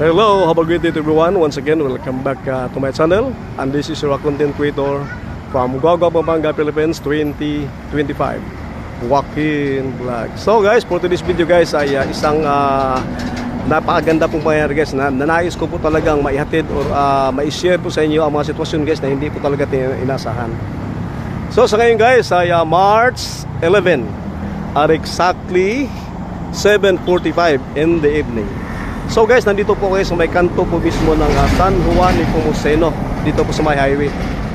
Hello, have a great day to everyone. Once again, welcome back uh, to my channel. And this is your content creator from Guagua, Pampanga, Philippines 2025. Joaquin Vlog. So guys, for today's video guys ay uh, isang uh, napakaganda pong pangyayari guys na nanais ko po talagang maihatid or uh, ma-share po sa inyo ang mga sitwasyon guys na hindi po talaga inasahan. So sa ngayon guys ay uh, March 11 at exactly 7.45 in the evening. So guys, nandito po kayo sa may kanto po mismo ng uh, San Juan de Pomuceno dito po sa may highway.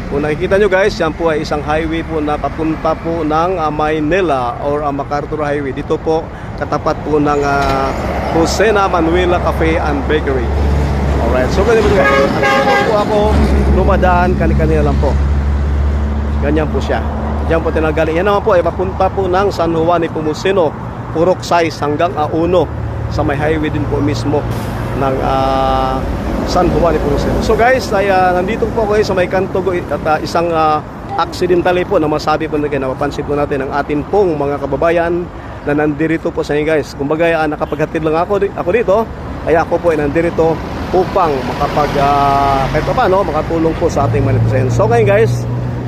Kung nakikita nyo guys, yan po ay isang highway po na papunta po ng uh, Maynila or uh, MacArthur Highway. Dito po katapat po ng uh, Josena Manuela Cafe and Bakery. Alright, so ganito po guys. Dito po ako lumadaan, kani-kanina lang po. Ganyan po siya. Diyan po tinagali. Yan naman po ay papunta po ng San Juan de Pomuceno, Purok 6 hanggang Auno sa may highway din po mismo ng ah, San Juan de Pomuceno. So guys, ay ah, nandito po kayo sa may kanto go- at ah, isang uh, accidentally po na masabi po na kayo, napapansin po natin ang atin pong mga kababayan na nandirito po sa inyo guys. Kumbaga ah, nakapaghatid lang ako, di- ako dito, ay ako po ay nandirito upang makapag ah, kahit pa paano makatulong po sa ating manifestation. So ngayon guys,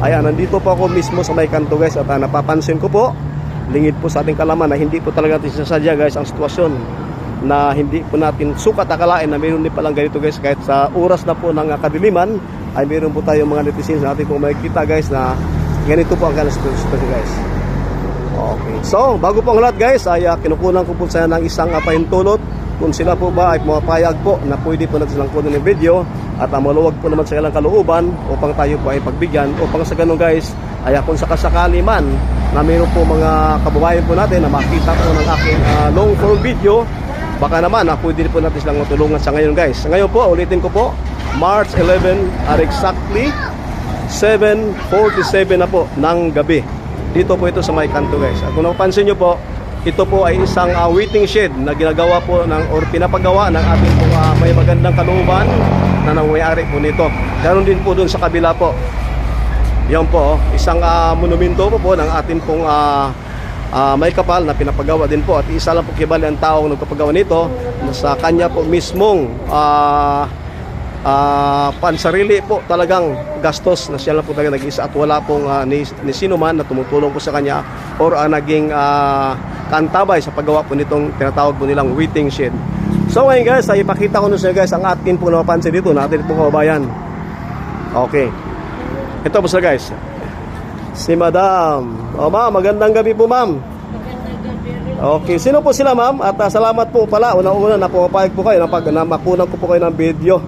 ayan nandito po ako mismo sa may kanto guys at ah, napapansin ko po lingid po sa ating kalaman na hindi po talaga natin sinasadya guys ang sitwasyon na hindi po natin sukat akalain na mayroon din palang ganito guys. Kahit sa oras na po ng ah, kadiliman ay mayroon po tayong mga netizens na ating po makikita guys na ganito po ang sitwasyon guys. Okay. So, bago po ang lahat guys, ay uh, kinukunan ko po sa ng isang uh, pahintulot. Kung sila po ba ay pumapayag po na pwede po natin silang kunin ng video at uh, maluwag po naman sa ilang kalooban upang tayo po ay pagbigyan. Upang sa ganun guys ay kung sakasakali man na mayroon po mga kababayan po natin na makita po ng aking uh, long form video baka naman uh, pwede po natin silang matulungan sa ngayon guys. Ngayon po, ulitin ko po, March 11 at exactly 7.47 na po ng gabi. Dito po ito sa may kanto guys. At kung napansin nyo po, ito po ay isang uh, waiting shed na ginagawa po ng or pinapagawa ng ating po uh, may magandang kalooban na nangyayari po nito. Ganon din po dun sa kabila po. Yan po, oh, isang uh, monumento po po ng ating pong uh, uh, may kapal na pinapagawa din po at isa lang po kibali ang taong nagpapagawa nito na sa kanya po mismong uh, uh, pansarili po talagang gastos na siya lang po talaga nag-isa at wala pong uh, ni, ni sino man na tumutulong po sa kanya or uh, naging uh, kantabay sa paggawa po nitong tinatawag po nilang waiting shed. So ngayon guys, ay ipakita ko nun sa guys ang atin po napapansin dito na atin po kababayan. Okay. Ito po sila guys. Si Madam. O ma'am, magandang gabi po ma'am. Okay, sino po sila ma'am? At ah, salamat po pala. Unang-una na pumapayag po kayo na pag na makunan ko po kayo ng video.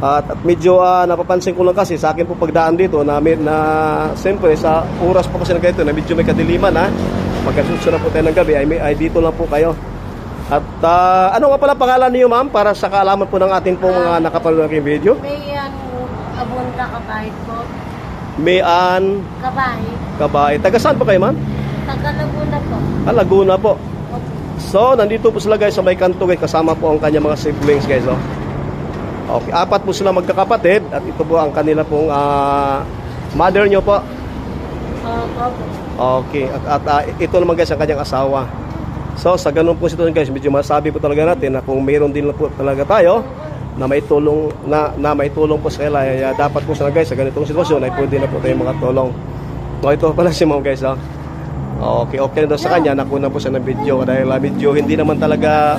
At, at medyo ah, napapansin ko lang kasi sa akin po pagdaan dito na, na siyempre sa oras po kasi na ganito na medyo may kadiliman ha. Magkasusunod na po tayo ng gabi ay, ay dito lang po kayo. At ah, ano nga pala pangalan niyo ma'am para sa kaalaman po ng ating pong mga nakapanood ng video? May ang abunda kabahit po. Mayan Kabahit. Kabay. Taga saan po kayo ma'am? Taga Laguna po. Ah, Laguna po. Opo. So, nandito po sila guys sa may kanto guys. Kasama po ang kanyang mga siblings guys. Oh. Okay, apat po sila magkakapatid. At ito po ang kanila pong ah, mother nyo po. Opo. Okay, at, at ah, ito naman guys ang kanyang asawa. So, sa ganun po sitwasyon guys, medyo masabi po talaga natin na kung mayroon din po talaga tayo na may tulong na, na may tulong po sa kanila ay ah, dapat po sila guys sa ganitong sitwasyon ay pwede na po tayo makatulong. So, ito pala si ma'am guys. Oh. Okay, okay na daw sa kanya. Nakuna po siya ng video dahil ah, video hindi naman talaga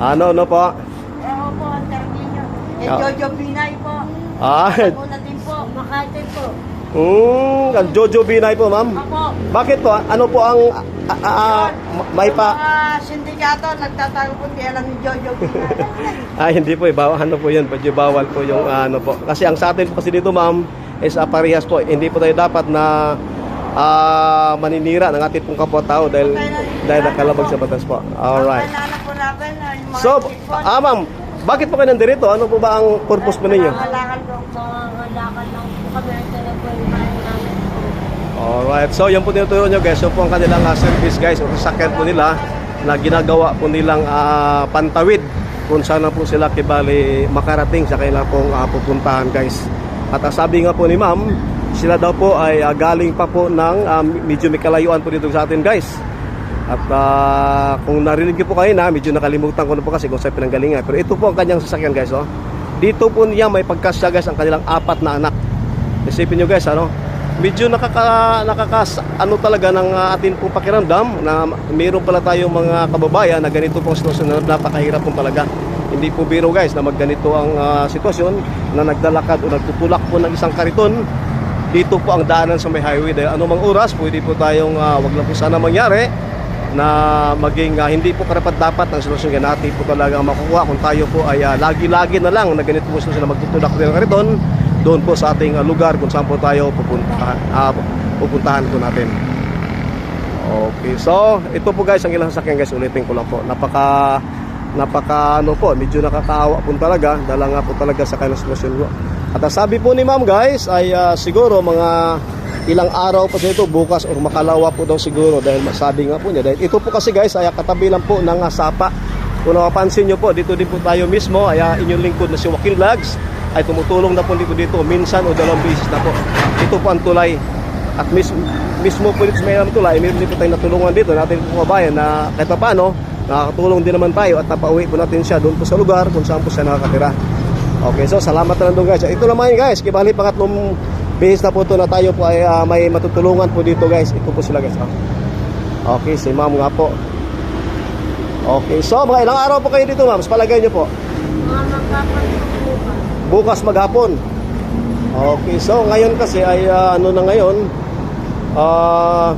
Ano ano no po. Eh, opo, ang terminyo. Eh, Ah. Jojo Binay po. Ah, Laguna din po. Makati po. mm, ang Jojo Binay po ma'am. Bakit po? Ano po ang ah, ah, ah, may pa sindikato, nagtatago po di alam ni Jojo. Ay, hindi po, eh, bawal, ano po yun, medyo bawal po yung ano po. Kasi ang sa atin po kasi dito, ma'am, is uh, parehas po. Hindi po tayo dapat na ah, maninira ng ating pong kapwa-tao dahil, dahil nakalabag sa batas po. Alright. So, ah, ma'am, bakit po kayo nandito? Ano po ba ang purpose po ninyo? Nangangalakal po. Nangangalakal lang po kami. Ito na po yung mga namin po. Alright, so yan po tinuturo nyo guys, yun po ang kanilang ah, service guys, o sakyan po nila na ginagawa po nilang ah, pantawid kung saan na po sila kibali makarating sa kanilang pong ah, pupuntahan guys. At ah, sabi nga po ni ma'am, sila daw po ay ah, galing pa po ng ah, medyo may kalayuan po dito sa atin guys. At ah, kung narinig niyo po kayo na, medyo nakalimutan ko na po kasi kung saan pinanggalingan. Pero ito po ang kanyang sasakyan guys. Oh. Dito po niya may pagkasya guys ang kanilang apat na anak. Isipin nyo guys, ano? Medyo nakaka, nakaka ano talaga ng ah, atin pong pakiramdam na mayroon pala tayong mga kababayan na ganito pong sitwasyon na napakahirap pong talaga. Hindi po biro guys na magganito ang ah, sitwasyon na nagdalakad o nagtutulak po ng isang kariton. Dito po ang daanan sa may highway dahil anumang oras pwede po tayong ah, wag lang po sana mangyari na maging ah, hindi po karapat dapat ang solusyon yan natin po talaga makukuha kung tayo po ay ah, lagi-lagi na lang na ganito po solusyon na magtutulak din ng kariton doon po sa ating ah, lugar kung saan po tayo pupuntahan, ah, pupuntahan po natin. Okay, so ito po guys ang ilang sasakyan guys, ulitin ko lang po. Napaka napaka ano po, medyo nakakaawa po talaga dahil nga po talaga sa kanilang po. At sabi po ni ma'am guys ay ah, siguro mga ilang araw pa sa ito bukas o makalawa po daw siguro dahil masabi nga po niya. Dahil ito po kasi guys ay katabi lang po ng ah, sapa. Kung napapansin nyo po dito din po tayo mismo. Ay ah, inyong lingkod na si Joaquin Vlogs ay tumutulong na po dito dito. Minsan o dalawang beses na po. Ito po ang tulay. At mis, mismo po dito sa may tulay meron din po tayong natulungan dito. Natin po kabayan na kahit pa paano nakakatulong din naman tayo at napauwi po natin siya doon po sa lugar kung saan po siya nakakatira. Okay, so salamat na lang doon guys. Ito naman guys, kibali pangatlong bihis na po ito na tayo po ay ah, may matutulungan po dito guys. Ito po sila guys. ah. Okay, si ma'am nga po. Okay, so mga ilang araw po kayo dito ma'am, sa palagay nyo po. Mga magkapal po ba? Bukas maghapon. Okay, so ngayon kasi ay ah, ano na ngayon, ah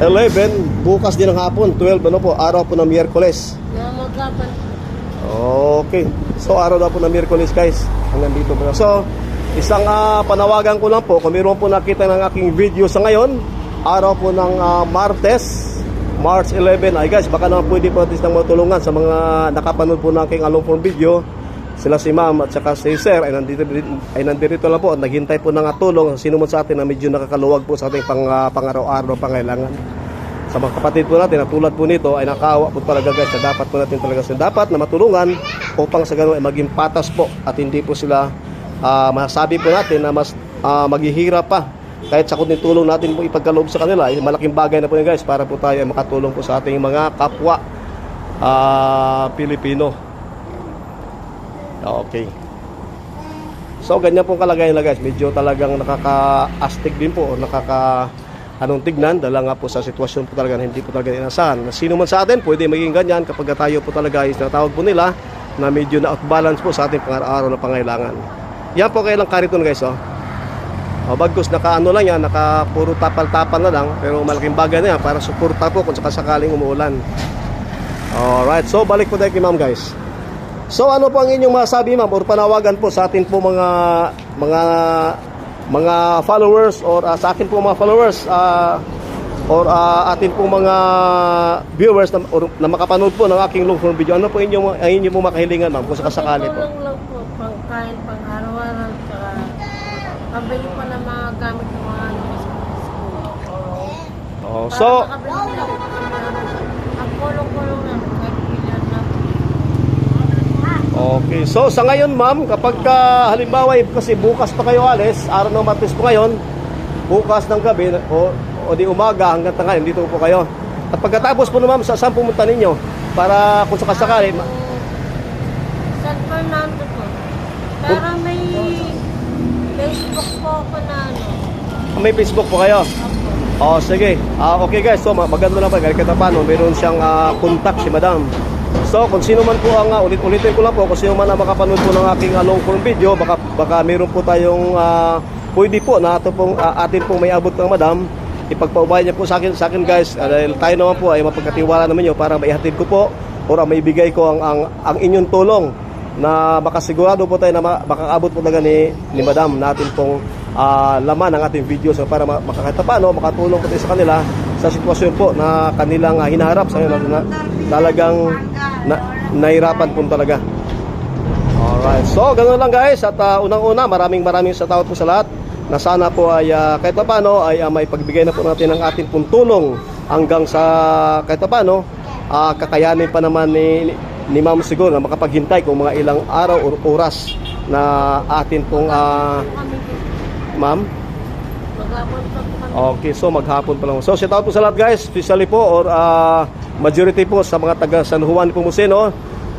11, bukas din ng hapon, 12 ano po, araw po ng Miyerkules. Mga magkapal Okay. So araw na po ng Miyerkules guys. Hanggang dito po. So isang ah, panawagan ko lang po kung mayroon po nakita ng aking video sa ngayon, araw po ng ah, Martes, March 11. Ay guys, baka naman pwede po natin matulungan sa mga nakapanood po ng aking along form video. Sila si ma'am at saka si sir ay nandito, ay nandito lang po at naghintay po ng ah, tulong sino man sa atin na medyo nakakaluwag po sa ating pang, ah, pang-araw-araw pangailangan sa mga kapatid po natin na tulad po nito ay nakaawa po talaga guys na dapat po natin talaga sila dapat na matulungan upang sa ganun ay maging patas po at hindi po sila ah, masabi po natin na mas ah, maghihirap pa kahit sa kunting tulong natin po ipagkaloob sa kanila ay malaking bagay na po yun guys para po tayo ay makatulong po sa ating mga kapwa ah, Pilipino okay So ganyan pong kalagayan na guys, medyo talagang nakaka-astig din po nakaka anong tignan dahil nga po sa sitwasyon po talaga hindi po talaga inasahan. Na Sino man sa atin pwede maging ganyan kapag tayo po talaga is natawag po nila na medyo na outbalance po sa ating pang-araw na pangailangan. Yan po kailang kariton guys oh. O, bagkus naka ano lang yan, naka puro tapal-tapal na lang pero malaking bagay na yan para suporta po kung sakasakaling umuulan. Alright, so balik po tayo kay ma'am guys. So ano po ang inyong masabi ma'am or panawagan po sa atin po mga mga mga followers or ah, sa akin po mga followers ah, or ah, atin po mga viewers na, or, na makapanood po ng aking long form video. Ano po inyong ang inyong po makahilingan ma'am kung sakasakali po? Tulong lang po, pangkain, pang araw-araw, tsaka pabili po ng mga gamit ng mga ano school. Oh, Para so makabili ng- ang kulong-kulong kahit na. Okay. So sa ngayon ma'am, kapag ka, halimbawa eh, kasi bukas pa kayo alis, araw ng Martes po ngayon, bukas ng gabi o, o di umaga hanggang tanghali dito po kayo. At pagkatapos po na ma'am, sa saan pumunta ninyo? Para kung sakasakali, ma- San Fernando po. Pero may Facebook po ako na ano. may Facebook po kayo. Opo. Oh, sige. Ah, okay guys, so ma- maganda naman kahit paano, meron siyang ah, contact si Madam. So, kung sino man po ang ah, ulit-ulitin ko lang po, kung sino man ang makapanood po ng aking ah, long form video, baka baka meron po tayong ah, pwede po na ato pong ah, atin pong may abot ng Madam. Ipagpaubay niya po sa akin, sa akin guys, Ah, dahil tayo naman po ay mapagkatiwala naman niyo para maihatid ko po o maibigay ko ang, ang, ang inyong tulong na baka sigurado po tayo na ma- makakaabot po talaga ni, ni Madam natin pong ah, laman ng ating video so para ma- makakita paano makatulong po tayo sa kanila sa sitwasyon po na kanilang ah, hinaharap sa ngayon na, talagang na, nahirapan po talaga. Alright. So, ganoon lang guys. At ah, unang-una, maraming maraming sa tawad po sa lahat na sana po ay ah, kahit pa paano ay uh, may pagbigay na po natin ng ating pong tulong hanggang sa kahit pa paano ah, kakayanin pa naman ni, ni Ma'am siguro na makapaghintay kung mga ilang araw or oras na atin pong dito. Ma'am. Po. Okay, so maghapon pa lang. So shout out po sa lahat guys, especially po or ah, majority po sa mga taga San Juan Pumusino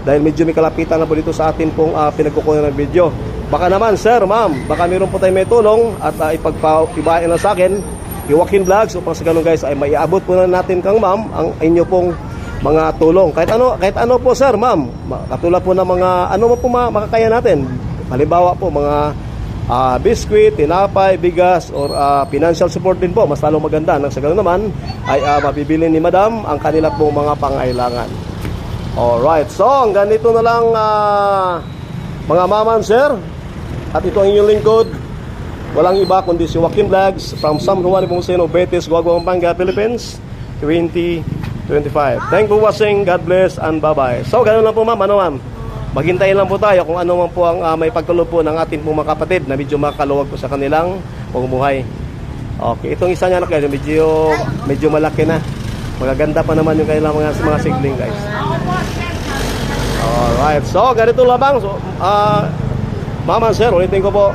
dahil medyo may kalapitan na po dito sa atin pong uh, pinagkukunan ng video. Baka naman sir, ma'am, baka meron po tayo may tulong at uh, ipagpaibahin lang sa akin Joaquin Vlogs upang sa ganun guys ay maiabot po na natin kang ma'am ang inyo pong mga tulong. Kahit ano, kahit ano po sir, ma'am, Ma- katulad po ng mga ano po ma- makakaya natin. Halimbawa po mga ah, biscuit, tinapay, bigas, or ah, financial support din po. Mas lalong maganda. Nang sa ganun naman, ay ah, mabibili ni Madam ang kanila pong mga pangailangan. Alright, so hanggang dito na lang ah, mga maman, sir. At ito ang inyong lingkod. Walang iba kundi si Joaquin Vlogs from San Juan Pomoceno, Betis, Guagua, Pampanga, Philippines, 2025. Thank you for watching. God bless and bye-bye. So, ganun lang po ma'am. Ano ma'am? Maghintayin lang po tayo kung ano man po ang ah, may pagtulo po ng ating pong mga kapatid na medyo makaluwag po sa kanilang pamumuhay. Okay, itong isa niya na kayo, medyo, medyo malaki na. Magaganda pa naman yung kailang mga, mga sigling guys. Alright, so ganito lamang. So, ah, Mama, sir, ulitin ko po.